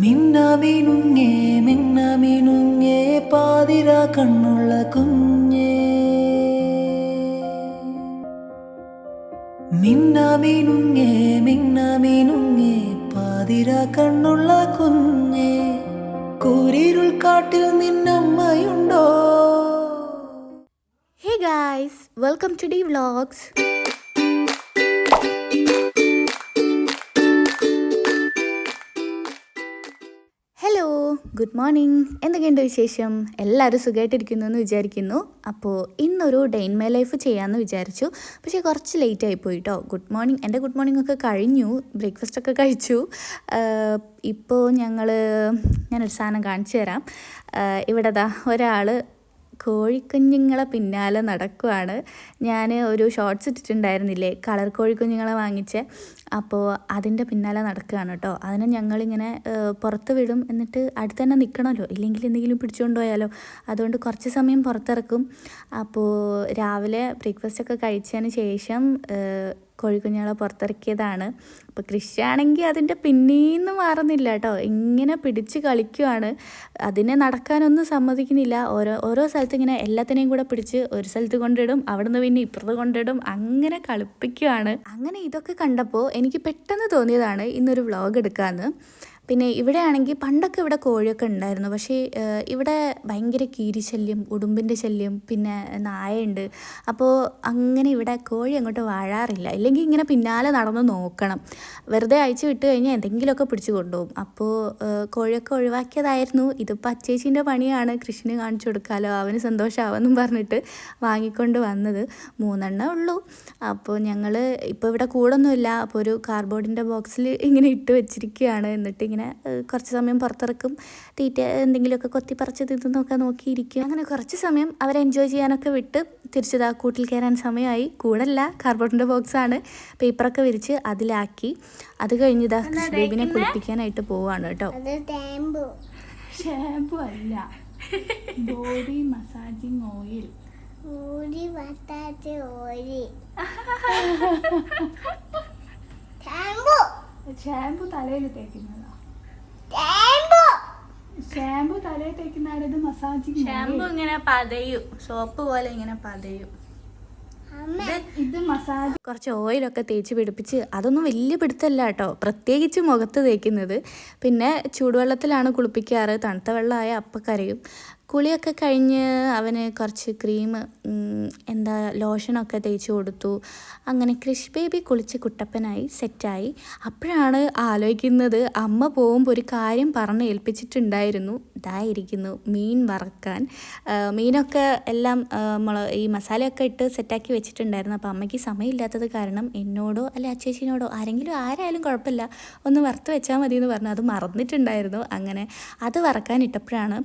മിന്നാമിനുങ്ങേ മിന്നാമിനുങ്ങേ പാതിര കണ്ണുള്ള കുഞ്ഞേ. മിന്നാമിനുങ്ങേ മിന്നാമിനുങ്ങേ പാതിര കണ്ണുള്ള കുഞ്ഞേ. കൂരിരുൾ കാട്ടിൽ നിന്നമ്മയുണ്ടോ? Hey guys welcome to the Vlogs. Good morning. എന്തൊക്കെയുണ്ട് വിശേഷം? എല്ലാവരും സുഖമായിട്ടിരിക്കുന്നു എന്ന് വിചാരിക്കുന്നു. അപ്പോൾ ഇന്നൊരു ഡേ ഇൻ മൈ ലൈഫ് ചെയ്യാമെന്ന് വിചാരിച്ചു. പക്ഷേ കുറച്ച് ലേറ്റ് ആയിപ്പോയി കേട്ടോ ഗുഡ് മോർണിംഗ്. എന്റെ ഗുഡ് മോർണിംഗ് ഒക്കെ കഴിഞ്ഞു. ബ്രേക്ക്ഫാസ്റ്റ് ഒക്കെ കഴിച്ചു. ഇപ്പോൾ ഞങ്ങൾ ഞാനൊരു സാധനം കാണിച്ചു തരാം. ഇവിടെ ദാ ഒരാൾ കോഴിക്കുഞ്ഞുങ്ങളെ പിന്നാലെ നടക്കുവാണ്. ഞാൻ ഒരു ഷോർട്ട്സ് ഇട്ടിട്ടുണ്ടായിരുന്നില്ലേ കളർ കോഴിക്കുഞ്ഞുങ്ങളെ വാങ്ങിച്ച്. അപ്പോൾ അതിന്റെ പിന്നാലെ നടക്കുകയാണ് കേട്ടോ അതിനെ ഞങ്ങളിങ്ങനെ പുറത്ത് വിടും എന്നിട്ട് അടുത്ത് തന്നെ നിൽക്കണമല്ലോ ഇല്ലെങ്കിൽ എന്തെങ്കിലും പിടിച്ചുകൊണ്ട് പോയാലോ. അതുകൊണ്ട് കുറച്ച് സമയം പുറത്തിറക്കും. അപ്പോൾ രാവിലെ ബ്രേക്ക്ഫാസ്റ്റ് ഒക്കെ കഴിച്ചതിന് ശേഷം കോഴിക്കുഞ്ഞുങ്ങളെ പുറത്തിറക്കിയതാണ്. അപ്പോൾ കൃഷിയാണെങ്കിൽ അതിന്റെ പിന്നീന്ന് മാറുന്നില്ല കേട്ടോ. ഇങ്ങനെ പിടിച്ച് കളിക്കുവാണ്. അതിനെ നടക്കാനൊന്നും സമ്മതിക്കുന്നില്ല. ഓരോ ഓരോ സ്ഥലത്ത് ഇങ്ങനെ എല്ലാത്തിനെയും കൂടെ പിടിച്ച് ഒരു സ്ഥലത്ത് കൊണ്ടിടും അവിടുന്ന് പിന്നെ ഇപ്പുറത്ത് കൊണ്ടിടും അങ്ങനെ കളിപ്പിക്കുവാണ്. അങ്ങനെ ഇതൊക്കെ കണ്ടപ്പോൾ എനിക്ക് പെട്ടെന്ന് തോന്നിയതാണ് ഇന്നൊരു വ്ളോഗ് എടുക്കാമെന്ന് പിന്നെ ഇവിടെ ആണെങ്കിൽ പണ്ടൊക്കെ ഇവിടെ കോഴിയൊക്കെ ഉണ്ടായിരുന്നു. പക്ഷേ ഇവിടെ ഭയങ്കര കീരിശല്യം ഉടുമ്പിന്റെ ശല്യം പിന്നെ നായയുണ്ട്. അപ്പോൾ അങ്ങനെ ഇവിടെ കോഴി അങ്ങോട്ട് വാഴാറില്ല. ഇല്ലെങ്കിൽ ഇങ്ങനെ പിന്നാലെ നടന്ന് നോക്കണം. വെറുതെ അയച്ചു വിട്ട് കഴിഞ്ഞാൽ എന്തെങ്കിലുമൊക്കെ പിടിച്ചു കൊണ്ടുപോകും. അപ്പോൾ കോഴിയൊക്കെ ഒഴിവാക്കിയതായിരുന്നു. ഇതിപ്പോൾ അച്ചേച്ചീന്റെ പണിയാണ്. കൃഷിന് കാണിച്ചു കൊടുക്കാമല്ലോ അവന് സന്തോഷമാവെന്നും പറഞ്ഞിട്ട് വാങ്ങിക്കൊണ്ട് വന്നത്. മൂന്നെണ്ണേ ഉള്ളൂ. അപ്പോൾ ഞങ്ങൾ ഇപ്പോൾ ഇവിടെ കൂടൊന്നുമില്ല. അപ്പോൾ ഒരു കാർഡ്ബോർഡിന്റെ ബോക്സിൽ ഇങ്ങനെ ഇട്ട് വെച്ചിരിക്കുകയാണ്. എന്നിട്ട് ഇങ്ങനെ കുറച്ച് സമയം പുറത്തിറക്കും. തീറ്റ എന്തെങ്കിലുമൊക്കെ കൊത്തിപ്പറിച്ച് തിന്നൊക്കെ നോക്കിയിരിക്കും. അങ്ങനെ കുറച്ച് സമയം അവരെ എൻജോയ് ചെയ്യാനൊക്കെ വിട്ട് തിരിച്ചതാ കൂട്ടിൽ കയറാൻ സമയമായി. കൂടല്ല കാർബോണിന്റെ ബോക്സാണ് പേപ്പറൊക്കെ വിരിച്ച് അതിലാക്കി. അത് കഴിഞ്ഞിതാ ബേബിനെ കുളിപ്പിക്കാനായിട്ട് പോവാണ് കേട്ടോ. ഷാമ്പു അല്ല. Body massaging oil. Oil. Shampoo തലയിൽ തേക്കുന്നതാ. ഷാമ്പു തലയിൽ തേക്കുന്ന ഇത് മസാജിങ് ഷാമ്പു ഇങ്ങനെ പതയും. സോപ്പ് പോലെ ഇങ്ങനെ പതയും. ഇത് മസാജ് കുറച്ച് ഓയിലൊക്കെ തേച്ച് പിടിപ്പിച്ച് അതൊന്നും വലിയ പിടുത്തല്ല കേട്ടോ. പ്രത്യേകിച്ച് മുഖത്ത് തേക്കുന്നത്. പിന്നെ ചൂടുവെള്ളത്തിലാണ് കുളിപ്പിക്കാറ്. തണുത്ത വെള്ളമായ അപ്പം കരയും കുളിയൊക്കെ കഴിഞ്ഞ് അവന് കുറച്ച് ക്രീം എന്താ ലോഷനൊക്കെ തേച്ച് കൊടുത്തു. അങ്ങനെ ക്രിഷ് ബേബി കുളിച്ച് കുട്ടപ്പനായി സെറ്റായി അപ്പോഴാണ് ആലോചിക്കുന്നത് അമ്മ പോകുമ്പോൾ ഒരു കാര്യം പറഞ്ഞ് ഏൽപ്പിച്ചിട്ടുണ്ടായിരുന്നു. ഇതായിരിക്കുന്നു മീൻ വറക്കാൻ. മീനൊക്കെ എല്ലാം ആ, മുള ഈ മസാലയൊക്കെ ഇട്ട് സെറ്റാക്കി വെച്ചിട്ടുണ്ടായിരുന്നു. അപ്പോൾ അമ്മയ്ക്ക് സമയമില്ലാത്തത് കാരണം എന്നോടോ അല്ലെ അച്ചേച്ചിനോടോ ആരെങ്കിലും ആരായാലും കുഴപ്പമില്ല. ഒന്ന് വറുത്ത് വെച്ചാൽ മതി എന്ന് പറഞ്ഞു. അത് മറന്നിട്ടുണ്ടായിരുന്നു. അങ്ങനെ അത് വറക്കാൻ ഇട്ടപ്പോഴാണ്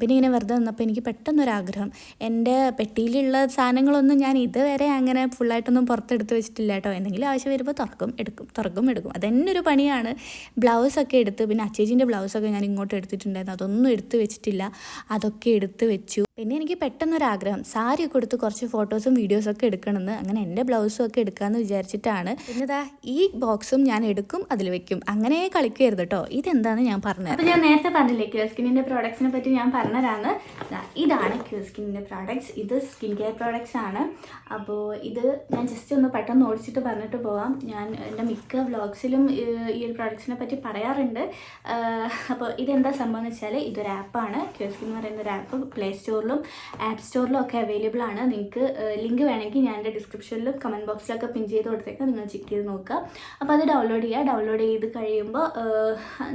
പിന്നെ ഇങ്ങനെ വെറുതെ നിന്നപ്പോൾ എനിക്ക് പെട്ടെന്നൊരാഗ്രഹം. എന്റെ പെട്ടിയിലുള്ള സാധനങ്ങളൊന്നും ഞാൻ ഇതുവരെ അങ്ങനെ ഫുള്ളായിട്ടൊന്നും പുറത്തെടുത്ത് വെച്ചിട്ടില്ല കേട്ടോ. എന്തെങ്കിലും ആവശ്യം വരുമ്പോൾ തുറക്കും എടുക്കും തുറക്കും എടുക്കും. അതെന്നെ ഒരു പണിയാണ് ബ്ലൗസൊക്കെ എടുത്ത് പിന്നെ അച്ചേച്ചിന്റെ ബ്ലൗസൊക്കെ ഞാൻ ഇങ്ങോട്ട് എടുത്തിട്ടുണ്ടായിരുന്നു. അതൊന്നും എടുത്ത് വെച്ചിട്ടില്ല. അതൊക്കെ എടുത്ത് വെച്ചു. പിന്നെ എനിക്ക് പെട്ടെന്നൊരാഗ്രഹം. സാരി ഒക്കെ എടുത്ത് കുറച്ച് ഫോട്ടോസും വീഡിയോസൊക്കെ എടുക്കണമെന്ന് അങ്ങനെ എന്റെ ബ്ലൗസും ഒക്കെ എടുക്കാമെന്ന് വിചാരിച്ചിട്ടാണ്. പിന്നെതാ ഈ ബോക്സും ഞാൻ എടുക്കും അതിൽ വെക്കും. അങ്ങനെ കളിക്കരുത് കേട്ടോ ഇതെന്താണെന്ന് ഞാൻ പറഞ്ഞത് അപ്പോൾ ഞാൻ നേരത്തെ പറഞ്ഞില്ലേ ക്യൂ സ്കിന്നിന്റെ പ്രോഡക്ട്സിനെ പറ്റി ഞാൻ പറഞ്ഞതാണ്. ഇതാണ് ക്യൂ സ്കിന്നിന്റെ പ്രോഡക്ട്സ് ഇത് സ്കിൻ കെയർ പ്രോഡക്ട്സ് ആണ്. അപ്പോൾ ഇത് ഞാൻ ജസ്റ്റ് ഒന്ന് പെട്ടെന്ന് ഓടിച്ചിട്ട് പറഞ്ഞിട്ട് പോവാം. ഞാൻ എന്റെ മിക്ക വ്ളോഗ്സിലും ഈ ഒരു പ്രോഡക്ട്സിനെ പറ്റി പറയാറുണ്ട്. അപ്പോൾ ഇതെന്താ സംഭവം എന്ന് വെച്ചാൽ ഇതൊരു ആപ്പാണ് ക്യൂ സ്കിൻ എന്ന് പറയുന്ന ഒരു ആപ്പ് പ്ലേ സ്റ്റോറിലും ആപ്പ് സ്റ്റോറിലും ഒക്കെ അവൈലബിൾ ആണ് നിങ്ങൾക്ക് ലിങ്ക് വേണമെങ്കിൽ ഞാൻ എന്റെ ഡിസ്ക്രിപ്ഷനിലും കമന്റ് ബോക്സിലൊക്കെ പിൻ ചെയ്ത് കൊടുത്തേക്കാം. നിങ്ങൾ ചെക്ക് ചെയ്ത് നോക്കുക. അപ്പോൾ അത് ഡൗൺലോഡ് ചെയ്യുക. ഡൗൺലോഡ് ചെയ്ത് കഴിയുമ്പോൾ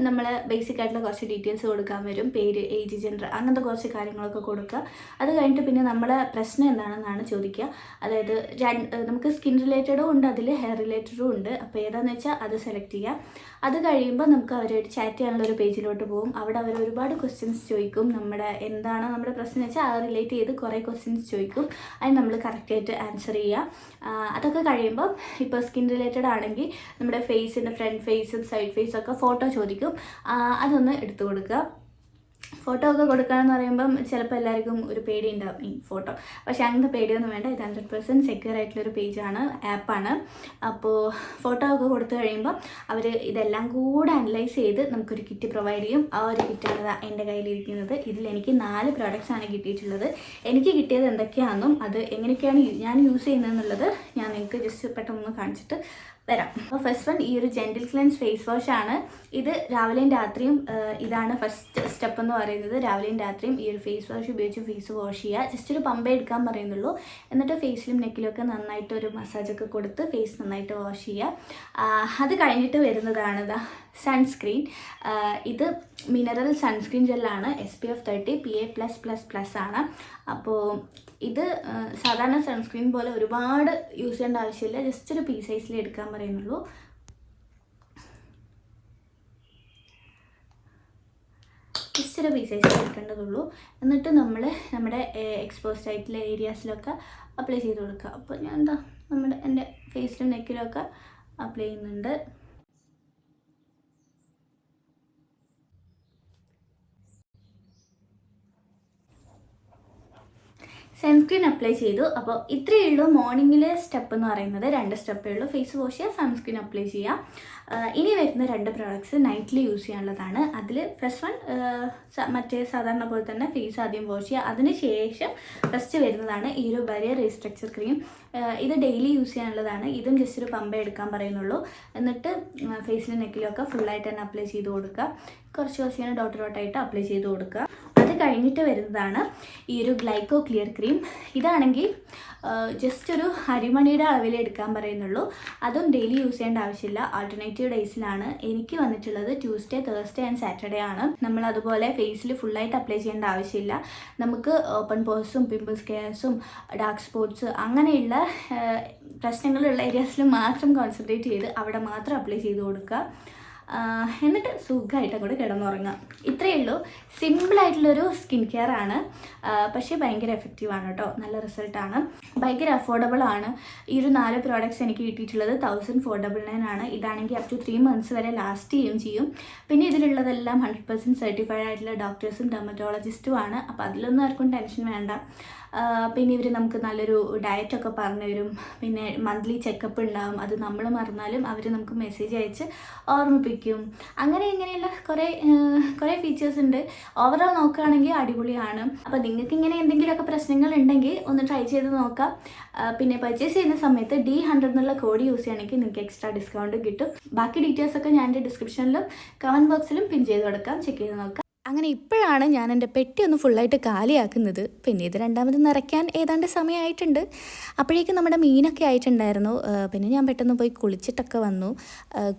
നമ്മൾ ബേസിക് ആയിട്ടുള്ള കുറച്ച് ഡീറ്റെയിൽസ് കൊടുക്കാൻ വരും. പേര് ഏജ് ജെൻഡർ അങ്ങനത്തെ കുറച്ച് കാര്യങ്ങളൊക്കെ കൊടുക്കുക. അത് കഴിഞ്ഞിട്ട് പിന്നെ നമ്മളെ പ്രശ്നം എന്താണെന്നാണ് ചോദിക്കുക. അതായത് നമുക്ക് സ്കിൻ റിലേറ്റഡും ഉണ്ട്. അതിൽ ഹെയർ റിലേറ്റഡും ഉണ്ട്. അപ്പോൾ ഏതാണെന്ന് വെച്ചാൽ അത് സെലക്ട് ചെയ്യുക. അത് കഴിയുമ്പോൾ നമുക്ക് അവരുമായിട്ട് ചാറ്റ് ചെയ്യാനുള്ള ഒരു പേജിലോട്ട് പോകും. അവിടെ അവർ ഒരുപാട് ക്വസ്റ്റ്യൻസ് ചോദിക്കും. നമ്മുടെ എന്താണ് നമ്മുടെ പ്രശ്നം വെച്ചാൽ അത് റിലേറ്റ് ചെയ്ത് കുറേ ക്വസ്റ്റ്യൻസ് ചോദിക്കും. അതിന് നമ്മൾ കറക്റ്റായിട്ട് ആൻസർ ചെയ്യുക അതൊക്കെ കഴിയുമ്പോൾ ഇപ്പോൾ സ്കിൻ റിലേറ്റഡ് ആണെങ്കിൽ നമ്മുടെ ഫേസിന്റെ ഫ്രണ്ട് ഫേസും സൈഡ് ഫേസും ഒക്കെ ഫോട്ടോ ചോദിക്കും. അതൊന്ന് എടുത്തു കൊടുക്കുക. ഫോട്ടോ ഒക്കെ കൊടുക്കുകയെന്ന് പറയുമ്പം ചിലപ്പോൾ എല്ലാവർക്കും ഒരു പേടി ഉണ്ടാവും ഈ ഫോട്ടോ. പക്ഷെ അങ്ങനത്തെ പേടിയൊന്നും വേണ്ട. ഇത് ഹൺഡ്രഡ് പെർസെന്റ് സെക്യൂർ ആയിട്ടുള്ളൊരു പേജാണ് ആപ്പാണ് അപ്പോൾ ഫോട്ടോ ഒക്കെ കൊടുത്തു കഴിയുമ്പോൾ അവർ ഇതെല്ലാം കൂടെ അനലൈസ് ചെയ്ത് നമുക്കൊരു കിറ്റ് പ്രൊവൈഡ് ചെയ്യും. ആ ഒരു കിറ്റാണ് എന്റെ കയ്യിലിരിക്കുന്നത്. ഇതിൽ എനിക്ക് നാല് പ്രോഡക്റ്റ്സ് ആണ് കിട്ടിയിട്ടുള്ളത്. എനിക്ക് കിട്ടിയത് എന്തൊക്കെയാണെന്നും അത് എങ്ങനെയൊക്കെയാണ് ഞാൻ യൂസ് ചെയ്യുന്നത് എന്നുള്ളത് ഞാൻ നിങ്ങൾക്ക് ജസ്റ്റ് പെട്ടെന്ന് കാണിച്ചിട്ട് വരാം. അപ്പോൾ ഫസ്റ്റ് വൺ ഈ ഒരു ജെന്റിൽ ക്ലെൻസ് ഫേസ് വാഷ് ആണ്. ഇത് രാവിലെയും രാത്രിയും ഇതാണ് ഫസ്റ്റ് സ്റ്റെപ്പ് എന്ന് പറയുന്നത്. രാവിലെയും രാത്രിയും ഈ ഒരു ഫേസ് വാഷ് ഉപയോഗിച്ച് ഫേസ് വാഷ് ചെയ്യുക. ജസ്റ്റ് ഒരു പമ്പേ എടുക്കാൻ പറയുന്നുള്ളൂ. എന്നിട്ട് ഫേസിലും നെക്കിലും ഒക്കെ നന്നായിട്ട് ഒരു മസാജൊക്കെ കൊടുത്ത് ഫേസ് നന്നായിട്ട് വാഷ് ചെയ്യുക. അത് കഴിഞ്ഞിട്ട് വരുന്നതാണ് സൺസ്ക്രീൻ ഇത് മിനറൽ സൺസ്ക്രീൻ ജെല്ലാണ് S P F thirty P A plus plus plus ആണ്. അപ്പോൾ ഇത് സാധാരണ സൺസ്ക്രീൻ പോലെ ഒരുപാട് യൂസ് ചെയ്യേണ്ട ആവശ്യമില്ല. ജസ്റ്റ് ഒരു പീ സൈസിൽ എടുക്കാൻ പറയുന്നുള്ളൂ. ജസ്റ്റ് ഒരു പീ സൈസിൽ എടുക്കേണ്ടതുള്ളൂ. എന്നിട്ട് നമ്മൾ നമ്മുടെ എക്സ്പോസ്ഡ് ആയിട്ടുള്ള ഏരിയാസിലൊക്കെ അപ്ലൈ ചെയ്ത് കൊടുക്കുക. അപ്പോൾ ഞാൻ എന്താ നമ്മുടെ എന്റെ ഫേസിലും ഒക്കെ അപ്ലൈ ചെയ്യുന്നുണ്ട്. സൺസ്ക്രീൻ അപ്ലൈ ചെയ്തു. അപ്പോൾ ഇത്രയേ ഉള്ളൂ. മോർണിംഗിലെ സ്റ്റെപ്പ് എന്ന് പറയുന്നത് രണ്ട് സ്റ്റെപ്പേ ഉള്ളൂ. ഫേസ് വാഷ് ചെയ്യുക സൺസ്ക്രീൻ അപ്ലൈ ചെയ്യുക ഇനി വരുന്ന രണ്ട് പ്രോഡക്ട്സ് നൈറ്റ്ലി യൂസ് ചെയ്യാനുള്ളതാണ്. അതിൽ ഫസ്റ്റ് വൺ മറ്റേ സാധാരണ പോലെ തന്നെ ഫേസ് ആദ്യം വാഷ് ചെയ്യുക അതിനുശേഷം ഫസ്റ്റ് വരുന്നതാണ് ഈ ഒരു ബരിയർ റീസ്ട്രക്ചർ ക്രീം ഇത് ഡെയിലി യൂസ് ചെയ്യാനുള്ളതാണ്. ഇതും ജസ്റ്റ് ഒരു പമ്പ എടുക്കാൻ പറയുന്നുള്ളൂ. എന്നിട്ട് ഫേസിലും നെക്കിലും ഒക്കെ ഫുള്ളായിട്ട് തന്നെ അപ്ലൈ ചെയ്ത് കൊടുക്കുക. കുറച്ച് കുറച്ച് ഇങ്ങനെ ഡോട്ട് ഡോട്ടായിട്ട് അപ്ലൈ ചെയ്ത് കൊടുക്കുക. കഴിഞ്ഞിട്ട് വരുന്നതാണ് ഈ ഒരു ഗ്ലൈക്കോ ക്ലിയർ ക്രീം. ഇതാണെങ്കിൽ ജസ്റ്റ് ഒരു അരിമണിയുടെ അളവിൽ എടുക്കാൻ പറയുന്നുള്ളൂ. അതും ഡെയിലി യൂസ് ചെയ്യേണ്ട ആവശ്യമില്ല. ആൾട്ടർനേറ്റീവ് ഡേയ്സിലാണ് എനിക്ക് വന്നിട്ടുള്ളത് ട്യൂസ്ഡേ തേഴ്സ്ഡേ ആൻഡ് സാറ്റർഡേ ആണ്. നമ്മൾ അതുപോലെ ഫേസിൽ ഫുള്ളായിട്ട് അപ്ലൈ ചെയ്യേണ്ട ആവശ്യമില്ല. നമുക്ക് ഓപ്പൺ പോഴ്സും പിമ്പിൾസ് കെയർസും ഡാർക്ക് സ്പോട്ട്സ് അങ്ങനെയുള്ള പ്രശ്നങ്ങളുള്ള ഏരിയാസിൽ മാത്രം കോൺസെൻട്രേറ്റ് ചെയ്ത് അവിടെ മാത്രം അപ്ലൈ ചെയ്ത് കൊടുക്കുക. എന്നിട്ട് സുഖമായിട്ട് അങ്ങോട്ട് കിടന്നുറങ്ങാം. ഇത്രയേ ഉള്ളൂ. സിമ്പിളായിട്ടുള്ളൊരു സ്കിൻ കെയർ ആണ്. പക്ഷേ ഭയങ്കര എഫക്റ്റീവ് ആണ് കേട്ടോ. നല്ല റിസൾട്ടാണ് ഭയങ്കര അഫോർഡബിൾ ആണ്. ഈ ഒരു നാല് പ്രോഡക്റ്റ്സ് എനിക്ക് കിട്ടിയിട്ടുള്ളത് തൗസൻഡ് ഫോർ ഡബിൾ നയൻ ആണ്. ഇതാണെങ്കിൽ അപ് ടു ത്രീ മന്ത്സ് വരെ ലാസ്റ്റ് ചെയ്യുകയും ചെയ്യും. പിന്നെ ഇതിലുള്ളതെല്ലാം ഹൺഡ്രഡ് പെർസെന്റ് സർട്ടിഫൈഡ് ആയിട്ടുള്ള ഡോക്ടേഴ്സും ഡെർമറ്റോളജിസ്റ്റും ആണ്. അപ്പോൾ അതിലൊന്നും ആർക്കും ടെൻഷൻ വേണ്ട. പിന്നെ ഇവർ നമുക്ക് നല്ലൊരു ഡയറ്റൊക്കെ പറഞ്ഞു തരും പിന്നെ മന്ത്ലി ചെക്കപ്പ് ഉണ്ടാവും. അത് നമ്മൾ മറന്നാലും അവർ നമുക്ക് മെസ്സേജ് അയച്ച് ഓർമ്മിപ്പിക്കും. അങ്ങനെ ഇങ്ങനെയുള്ള കുറേ കുറേ ഫീച്ചേഴ്സ് ഉണ്ട്. ഓവറോൾ നോക്കുകയാണെങ്കിൽ അടിപൊളിയാണ്. അപ്പോൾ നിങ്ങൾക്ക് ഇങ്ങനെ എന്തെങ്കിലുമൊക്കെ പ്രശ്നങ്ങൾ ഉണ്ടെങ്കിൽ ഒന്ന് ട്രൈ ചെയ്ത് നോക്കാം. പിന്നെ പർച്ചേസ് ചെയ്യുന്ന സമയത്ത് ഡി ഹൺഡ്രഡ് എന്നുള്ള കോഡ് യൂസ് ചെയ്യണമെങ്കിൽ നിങ്ങൾക്ക് എക്സ്ട്രാ ഡിസ്കൗണ്ട് കിട്ടും. ബാക്കി ഡീറ്റെയിൽസ് ഒക്കെ ഞാൻ എന്റെ ഡിസ്ക്രിപ്ഷനിലും കമന്റ് ബോക്സിലും പിൻ ചെയ്ത് കൊടുക്കാം. ചെക്ക് ചെയ്ത് നോക്കാം. അങ്ങനെ ഇപ്പോഴാണ് ഞാൻ എന്റെ പെട്ടി ഒന്ന് ഫുള്ളായിട്ട് കാലിയാക്കുന്നത്. പിന്നെ ഇത് രണ്ടാമത് നിറയ്ക്കാൻ ഏതാണ്ട് സമയമായിട്ടുണ്ട്. അപ്പോഴേക്കും നമ്മുടെ മീനൊക്കെ ആയിട്ടുണ്ടായിരുന്നു. പിന്നെ ഞാൻ പെട്ടെന്ന് പോയി കുളിച്ചിട്ടൊക്കെ വന്നു.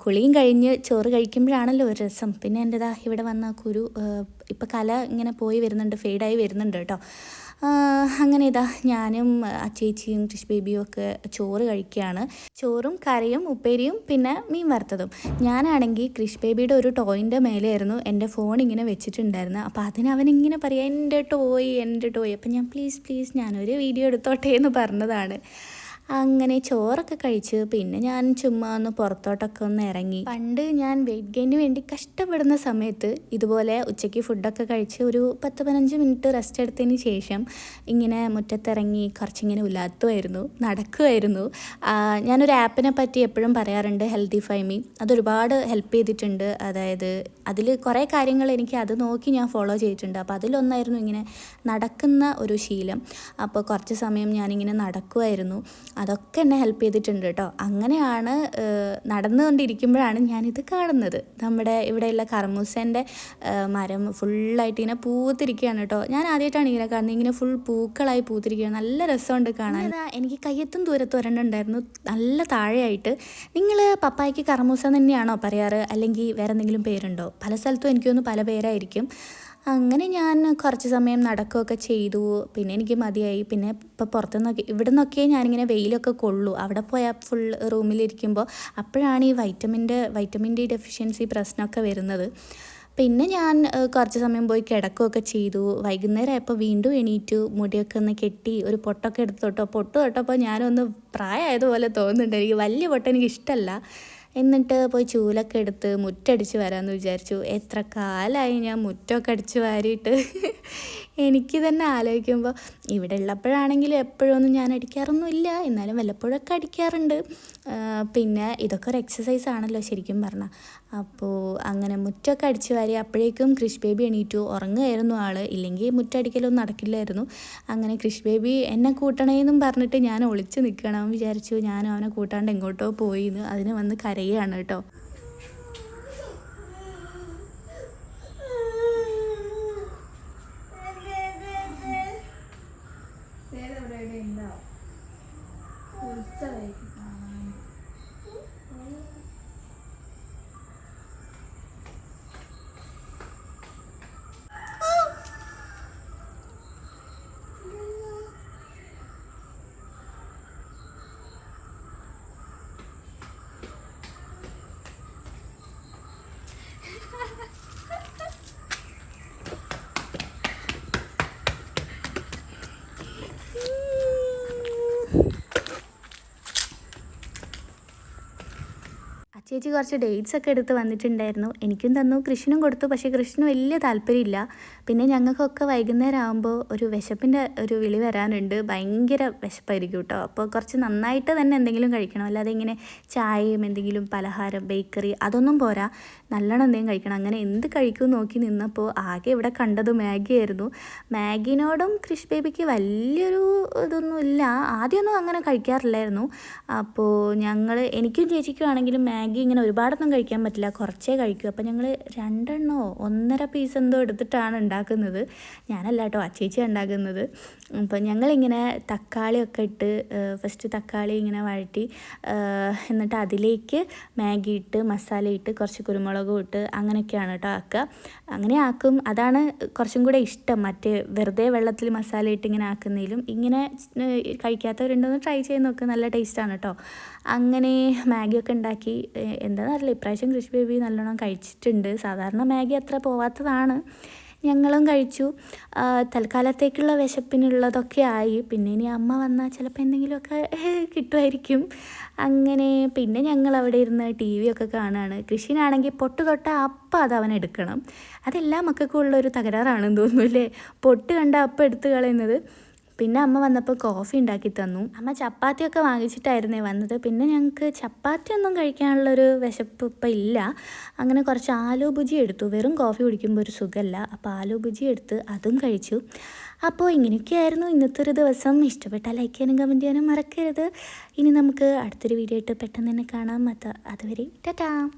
കുളിയും കഴിഞ്ഞ് ചോറ് കഴിക്കുമ്പോഴാണല്ലോ ഒരു രസം. പിന്നെ എന്റെതാ ഇവിടെ വന്ന കുരു ഇപ്പോൾ കല ഇങ്ങനെ പോയി വരുന്നുണ്ട് ഫെയ്ഡായി വരുന്നുണ്ട് കേട്ടോ. അങ്ങനെ ഇതാ ഞാനും അച്ചേച്ചിയും കൃഷ് ബേബിയും ഒക്കെ ചോറ് കഴിക്കുകയാണ്. ചോറും കറിയും ഉപ്പേരിയും പിന്നെ മീൻ വറുത്തതും. ഞാനാണെങ്കിൽ ക്രിഷ് ബേബിയുടെ ഒരു ടോയിന്റെ മേലെയായിരുന്നു എന്റെ ഫോൺ ഇങ്ങനെ വെച്ചിട്ടുണ്ടായിരുന്നു അപ്പോൾ അതിന് അവൻ ഇങ്ങനെ പറയാം എന്റെ ടോയ് എന്റെ ടോയ്. അപ്പം ഞാൻ പ്ലീസ് പ്ലീസ് ഞാനൊരു വീഡിയോ എടുത്തോട്ടെ എന്ന് പറഞ്ഞതാണ്. അങ്ങനെ ചോറൊക്കെ കഴിച്ച് പിന്നെ ഞാൻ ചുമ്മാ ഒന്ന് പുറത്തോട്ടൊക്കെ ഒന്ന് ഇറങ്ങി. പണ്ട് ഞാൻ വെയിറ്റ് ഗെയിന് വേണ്ടി കഷ്ടപ്പെടുന്ന സമയത്ത് ഇതുപോലെ ഉച്ചയ്ക്ക് ഫുഡൊക്കെ കഴിച്ച് ഒരു പത്ത് പതിനഞ്ച് മിനിറ്റ് റെസ്റ്റ് എടുത്തതിന് ശേഷം ഇങ്ങനെ മുറ്റത്തിറങ്ങി കുറച്ചിങ്ങനെ ഉലാത്തുമായിരുന്നു നടക്കുമായിരുന്നു. ഞാനൊരു ആപ്പിനെ പറ്റി എപ്പോഴും പറയാറുണ്ട് ഹെൽത്തി ഫൈമി അതൊരുപാട് ഹെൽപ്പ് ചെയ്തിട്ടുണ്ട്. അതായത് അതിൽ കുറേ കാര്യങ്ങൾ എനിക്ക് അത് നോക്കി ഞാൻ ഫോളോ ചെയ്തിട്ടുണ്ട്. അപ്പോൾ അതിലൊന്നായിരുന്നു ഇങ്ങനെ നടക്കുന്ന ഒരു ശീലം. അപ്പോൾ കുറച്ച് സമയം ഞാനിങ്ങനെ നടക്കുമായിരുന്നു. അതൊക്കെ എന്നെ ഹെൽപ്പ് ചെയ്തിട്ടുണ്ട് കേട്ടോ. അങ്ങനെയാണ് നടന്നുകൊണ്ടിരിക്കുമ്പോഴാണ് ഞാനിത് കാണുന്നത്. നമ്മുടെ ഇവിടെയുള്ള കർമൂസേന്റെ മരം ഫുള്ളായിട്ട് ഇങ്ങനെ പൂത്തിരിക്കുകയാണ് കേട്ടോ. ഞാൻ ആദ്യമായിട്ടാണ് ഇങ്ങനെ കാണുന്നത്. ഇങ്ങനെ ഫുൾ പൂക്കളായി പൂത്തിരിക്കുകയാണ്. നല്ല രസമുണ്ട് കാണാൻ. എനിക്ക് കയ്യെത്തും ദൂരത്ത് വരണ്ടുണ്ടായിരുന്നു നല്ല താഴെയായിട്ട്. നിങ്ങൾ പപ്പായ്ക്ക് കർമൂസ തന്നെയാണോ പറയാറ്? അല്ലെങ്കിൽ വേറെ എന്തെങ്കിലും പേരുണ്ടോ? പല സ്ഥലത്തും എനിക്ക് തോന്നുന്നു പല പേരായിരിക്കും. അങ്ങനെ ഞാൻ കുറച്ച് സമയം നടക്കുകയൊക്കെ ചെയ്തു. പിന്നെ എനിക്ക് മതിയായി. പിന്നെ ഇപ്പോൾ പുറത്തുനിന്നൊക്കെ ഇവിടെ നിന്നൊക്കെ ഞാനിങ്ങനെ വെയിലൊക്കെ കൊള്ളു. അവിടെ പോയാൽ ഫുൾ റൂമിലിരിക്കുമ്പോൾ അപ്പോഴാണ് ഈ വൈറ്റമിന്റെ വൈറ്റമിൻ ഡി ഡെഫിഷ്യൻസി പ്രശ്നമൊക്കെ വരുന്നത്. പിന്നെ ഞാൻ കുറച്ച് സമയം പോയി കിടക്കുകയൊക്കെ ചെയ്തു. വൈകുന്നേരം ആയപ്പോൾ വീണ്ടും എണീറ്റു. മുടിയൊക്കെ ഒന്ന് കെട്ടി ഒരു പൊട്ടൊക്കെ എടുത്ത് തൊട്ടോ. പൊട്ട് തൊട്ടപ്പോൾ ഞാനൊന്ന് പ്രായമായതുപോലെ തോന്നുന്നുണ്ട്. എനിക്ക് വലിയ പൊട്ട് എനിക്ക് ഇഷ്ടമല്ല എന്നിട്ട് പോയി ചൂലൊക്കെ എടുത്ത് മുറ്റടിച്ച് വരാമെന്ന് വിചാരിച്ചു. എത്ര കാലമായി ഞാൻ മുറ്റമൊക്കെ അടിച്ച് വാരിയിട്ട്. എനിക്ക് തന്നെ ആലോചിക്കുമ്പോൾ ഇവിടെ ഉള്ളപ്പോഴാണെങ്കിലും എപ്പോഴൊന്നും ഞാൻ അടിക്കാറൊന്നുമില്ല. എന്നാലും വല്ലപ്പോഴൊക്കെ അടിക്കാറുണ്ട്. പിന്നെ ഇതൊക്കെ ഒരു എക്സസൈസ് ആണല്ലോ ശരിക്കും പറഞ്ഞാൽ അപ്പോൾ അങ്ങനെ മുറ്റൊക്കെ അടിച്ചു വാരി അപ്പോഴേക്കും ക്രിഷ് ബേബി എണീറ്റു. ഉറങ്ങുമായിരുന്നു ആൾ ഇല്ലെങ്കിൽ മുറ്റടിക്കലൊന്നും നടക്കില്ലായിരുന്നു. അങ്ങനെ ക്രിഷ് ബേബി എന്നെ കൂട്ടണേന്നും പറഞ്ഞിട്ട് ഞാൻ ഒളിച്ച് നിൽക്കണം വിചാരിച്ചു ഞാൻ അവനെ കൂട്ടാണ്ട് എങ്ങോട്ടോ പോയിന്ന്. അതിന് വന്ന് കരയുകയാണ് കേട്ടോ. ചേച്ചി കുറച്ച് ഡേറ്റ്സ് ഒക്കെ എടുത്ത് വന്നിട്ടുണ്ടായിരുന്നു. എനിക്കും തന്നു കൃഷ്ണനും കൊടുത്തു. പക്ഷേ കൃഷ്ണന് വലിയ താല്പര്യമില്ല. പിന്നെ ഞങ്ങൾക്കൊക്കെ വൈകുന്നേരം ആകുമ്പോൾ ഒരു വിശപ്പിന്റെ ഒരു വിളി വരാനുണ്ട്. ഭയങ്കര വിശപ്പായിരിക്കും കേട്ടോ. അപ്പോൾ കുറച്ച് നന്നായിട്ട് തന്നെ എന്തെങ്കിലും കഴിക്കണം. അല്ലാതെ ഇങ്ങനെ ചായയും എന്തെങ്കിലും പലഹാരം ബേക്കറി അതൊന്നും പോരാ. നല്ലോണം എന്തെങ്കിലും കഴിക്കണം. അങ്ങനെ എന്ത് കഴിക്കും നോക്കി നിന്നപ്പോൾ ആകെ ഇവിടെ കണ്ടത് മാഗി ആയിരുന്നു. മാഗിനോടും കൃഷ് ബേബിക്ക് വലിയൊരു ഇതൊന്നും ഇല്ല ആദ്യമൊന്നും അങ്ങനെ കഴിക്കാറില്ലായിരുന്നു. അപ്പോൾ ഞങ്ങൾ എനിക്കും ചേച്ചിക്കും ആണെങ്കിലും മാഗി ഇങ്ങനെ ഒരുപാടൊന്നും കഴിക്കാൻ പറ്റില്ല. കുറച്ചേ കഴിക്കൂ. അപ്പോൾ ഞങ്ങൾ രണ്ടെണ്ണോ ഒന്നര പീസ് എന്തോ എടുത്തിട്ടാണ് ഉണ്ടാക്കുന്നത്. ഞാനല്ല കേട്ടോ അച്ചേച്ചി ഉണ്ടാക്കുന്നത്. അപ്പോൾ ഞങ്ങളിങ്ങനെ തക്കാളിയൊക്കെ ഇട്ട് ഫസ്റ്റ് തക്കാളി ഇങ്ങനെ വഴറ്റി എന്നിട്ട് അതിലേക്ക് മാഗി ഇട്ട് മസാല ഇട്ട് കുറച്ച് കുരുമുളകും ഇട്ട് അങ്ങനെയൊക്കെയാണ് കേട്ടോ ആക്കുക. അങ്ങനെ ആക്കും. അതാണ് കുറച്ചും കൂടെ ഇഷ്ടം. മറ്റേ വെറുതെ വെള്ളത്തിൽ മസാല ഇട്ട് ഇങ്ങനെ ആക്കുന്നതിലും. ഇങ്ങനെ കഴിക്കാത്തവരുണ്ടോ? കഴിക്കാത്തവരുണ്ടെന്ന് ട്രൈ ചെയ്ത് നോക്കുക നല്ല ടേസ്റ്റാണ് കേട്ടോ. അങ്ങനെ മാഗിയൊക്കെ ഉണ്ടാക്കി എന്താണെന്ന് എന്താണെന്നറിയില്ല ഇപ്രാവശ്യം കൃഷി ബേബി നല്ലോണം കഴിച്ചിട്ടുണ്ട്. സാധാരണ മാഗി അത്ര പോവാത്തതാണ്. ഞങ്ങളും കഴിച്ചു. തൽക്കാലത്തേക്കുള്ള വിശപ്പിനുള്ളതൊക്കെ ആയി. പിന്നെ ഇനി അമ്മ വന്നാൽ ചിലപ്പോൾ എന്തെങ്കിലുമൊക്കെ കിട്ടുമായിരിക്കും. അങ്ങനെ പിന്നെ ഞങ്ങൾ അവിടെ ഇരുന്ന് ടി വി ഒക്കെ കാണുകയാണ് കൃഷിനാണെങ്കിൽ പൊട്ട് തൊട്ട അപ്പം അത് അവൻ എടുക്കണം. അതെല്ലാം മക്കൾക്കും ഉള്ളൊരു തകരാറാണെന്ന് തോന്നുന്നു അല്ലേ? പൊട്ട് കണ്ട അപ്പം എടുത്തു കളയുന്നത്. പിന്നെ അമ്മ വന്നപ്പോൾ കോഫി ഉണ്ടാക്കി തന്നു. അമ്മ ചപ്പാത്തിയൊക്കെ വാങ്ങിച്ചിട്ടായിരുന്നേ വന്നത്. പിന്നെ ഞങ്ങൾക്ക് ചപ്പാത്തി ഒന്നും കഴിക്കാനുള്ളൊരു വിശപ്പ് ഇപ്പം ഇല്ല. അങ്ങനെ കുറച്ച് ആലു ഭുജി എടുത്തു. വെറും കോഫി കുടിക്കുമ്പോൾ ഒരു സുഖമല്ല. അപ്പോൾ ആലു ഭുജി എടുത്ത് അതും കഴിച്ചു. അപ്പോൾ ഇങ്ങനെയൊക്കെയായിരുന്നു ഇന്നത്തെ ഒരു ദിവസം. ഇഷ്ടപ്പെട്ട ലൈക്ക് ചെയ്യാനും കമന്റ് ചെയ്യാനും മറക്കരുത്. ഇനി നമുക്ക് അടുത്തൊരു വീഡിയോ ആയിട്ട് പെട്ടെന്ന് തന്നെ കാണാം. അത് അതുവരെ ടാറ്റാ.